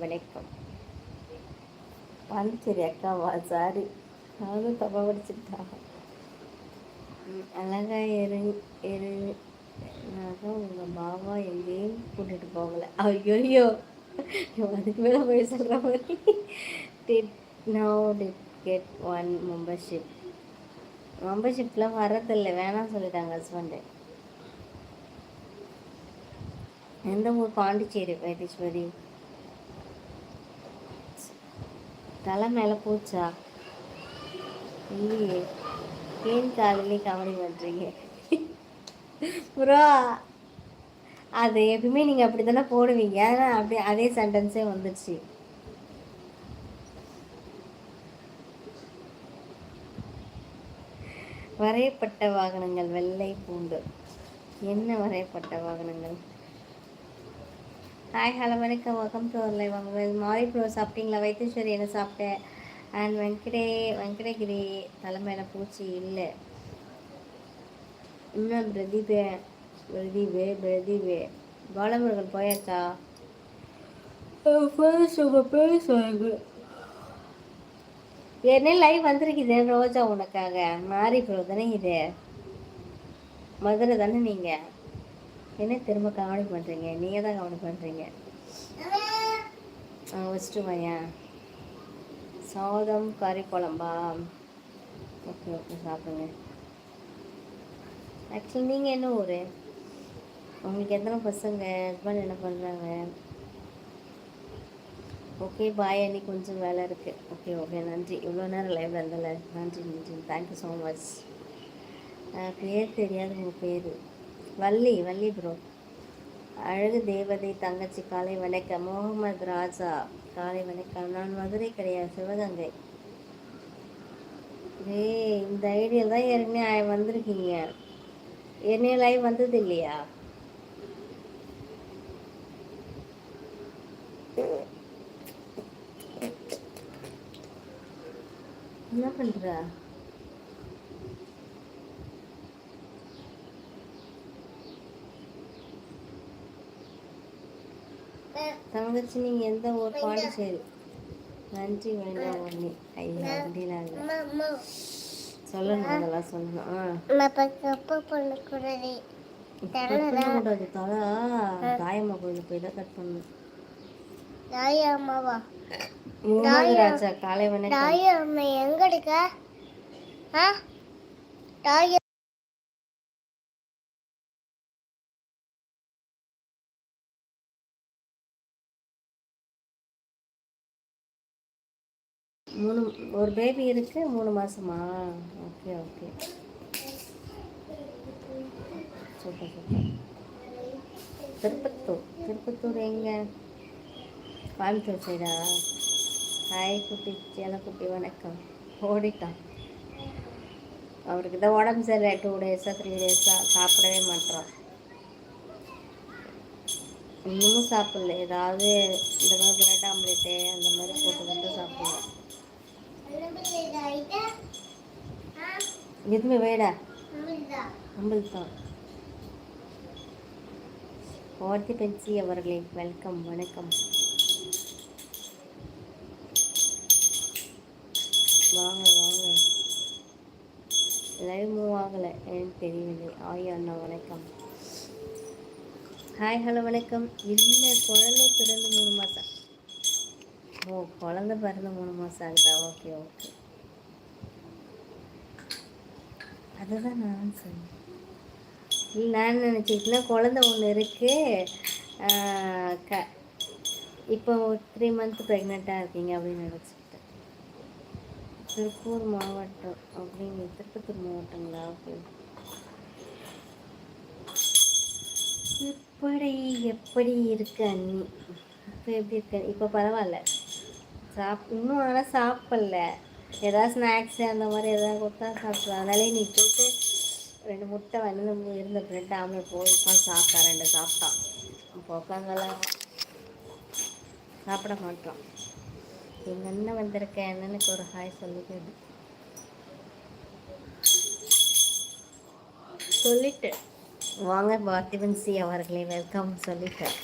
வணக்கம். பாண்டிச்சேரி அக்காவா சாரி நானும் தப்பா படிச்சுட்டா அழகா எரு இரு. உங்கள் மாமா எங்கேயும் கூட்டிகிட்டு போகலை. ஐயோ அதுக்கு மேலே போய் சொல்கிற மாதிரி. Did no did get one membership மெம்பர்ஷிப்லாம் வரதில்லை வேணாம் சொல்லிட்டாங்க ஹஸ்பண்டு எந்த ஊர்? பாண்டிச்சேரி வைத்தீஸ்வரி. தலை மேலே போச்சா? இல்லையே. ஏன் காலையிலே கவனி பண்ணுறீங்க ப்ரோ அது எப்பவுமே நீங்கள் அப்படி தானே போடுவீங்க. ஆனால் அப்படி அதே சென்டென்ஸே வந்துடுச்சு வரையப்பட்ட வாகனங்கள் வெள்ளை பூண்டு. என்ன வரையப்பட்ட வாகனங்கள்? ஹாய் ஹலோ வணக்கம். வணக்கம் டு லைவ் வாங்க மாரி ப்ரோ சாப்பிட்டீங்களா? வைத்தீஸ்வரி என்ன சாப்பிட்டேன்? அண்ட் வெங்கடே வெங்கடகிரி தலைமையில பூச்சி இல்லை. இன்னும் பிரதீபே பிரதீபே பிரதீபே. பாலமுருகன் போயாச்சா? என்ன லைவ் வந்திருக்குது ரோஜா உனக்காக. மாறி ப்ரோ தானே இது? மதுரை தானே நீங்கள் என்ன திரும்ப கவனி பண்ணுறீங்க நீங்கள் தான் கவனி பண்ணுறீங்க ஆ வச்சுட்டு வாயா சாதம் கறி குழம்பா? ஓகே ஓகே சாப்பிடுங்க. ஆக்சுவலி நீங்கள் என்ன ஊர்? உங்களுக்கு எத்தனை பசங்க? ஹஸ்பண்ட் என்ன பண்ணுறாங்க ஓகே பாய் அன்னி கொஞ்சம் வேலை இருக்குது ஓகே ஓகே நன்றி. இவ்வளோ நேரம் லைவில் இருந்தல. நன்றி நன்றி. தேங்க்யூ ஸோ மச் பேர் தெரியாது உங்கள் பேர். வள்ளி வள்ளி ப்ரோ அழகு தேவதை தங்கச்சி காலை வணக்கம் முகமது ராஜா காலை வணக்கம். நான் மதுரை கிடையாது சிவகங்கை. ஏ இந்த ஐடியா தான் ஏற்கனவே வந்திருக்கீங்க. ஏற்கனவே லைவ் வந்தது இல்லையா? என்ன பண்ற? தங்கச்சி நீங்க எந்த ஊர் பாண்டிச்சேரி? நன்றி வேண்டாம் ஒண்ணு ஐயா அப்படிலாம் இல்லை சொல்லணும் அதெல்லாம் சொல்லணும் பண்ணக்கூடாது தலை தாயம்மா கோயிலுக்கு போய் தான் கட் பண்ணணும் தாயம்மாவா ராஜா காலை வணக்கம் தாயம்மா எங்க இருக்க ஆ? மூணு ஒரு பேபி இருக்கு மூணு மாசமா? Okay okay super super Tirupattur. Tirupattur எங்க? கோயம்புத்தூர் சைடா ஹாய் குட்டி. குட்டி வணக்கம். ஓடிட்டான் அவருக்கு தான் உடம்பு சரியில்லை. டூ டேஸாக த்ரீ டேஸாக சாப்பிடவே மாட்டோம் இன்னமும் சாப்பிடல. ஏதாவது இந்த மாதிரி பிரெட் ஆம்லேட்டு அந்த மாதிரி போட்டு மட்டும் சாப்பிடுவோம் எதுவுமே வேடா அம்பல்தான் ஓர்த்தி பென்சி அவர்களே வெல்கம் வணக்கம். வாங்க வாங்க. லைவ் மூவ் ஆகலை எனக்கு தெரியவில்லை. ஆய் அண்ணா வணக்கம். ஹாய் ஹலோ வணக்கம். இல்லை குழந்தை பிறந்து மூணு மாதம் ஓ குழந்த பிறந்த மூணு மாதம் ஆகுதா? Okay okay. அதுதான் நான் சொன்னேன். நான் நினச்சிக்கிட்டேன் குழந்த ஒன்று இருக்குது க இப்போ த்ரீ மந்த் ப்ரெக்னெண்ட்டாக இருக்கீங்க அப்படின்னு நினச்சிக்கிட்டேன். திருப்பூர் மாவட்டம் அப்படிங்க திருப்பத்தூர் மாவட்டங்களா? ஓகே. எப்படி எப்படி இருக்கு அண்ணி? இப்போ எப்படி இருக்க? இப்போ பரவாயில்ல. சாப் இன்னும் ஆனால் சாப்பிடல. ஏதாவது ஸ்நாக்ஸு அந்த மாதிரி எதாவது கொடுத்தா சாப்பிடுவேன் அதனாலே நீ போயிட்டு ரெண்டு முட்டை வந்து இருந்த பிரெட் ஆம்லேட் போய் உட்காந்து சாப்பிட்டா ரெண்டு சாப்பிட்டான் அப்போ உட்காங்கலாம் சாப்பிட மாட்டோம். எங்கள் அண்ணன் வந்திருக்கேன் அண்ணனுக்கு ஒரு ஹாய் சொல்லிக்கிறது சொல்லிட்டு. வாங்க பார்த்திபன் சி அவர்களை வெல்கம் சொல்லிட்டேன்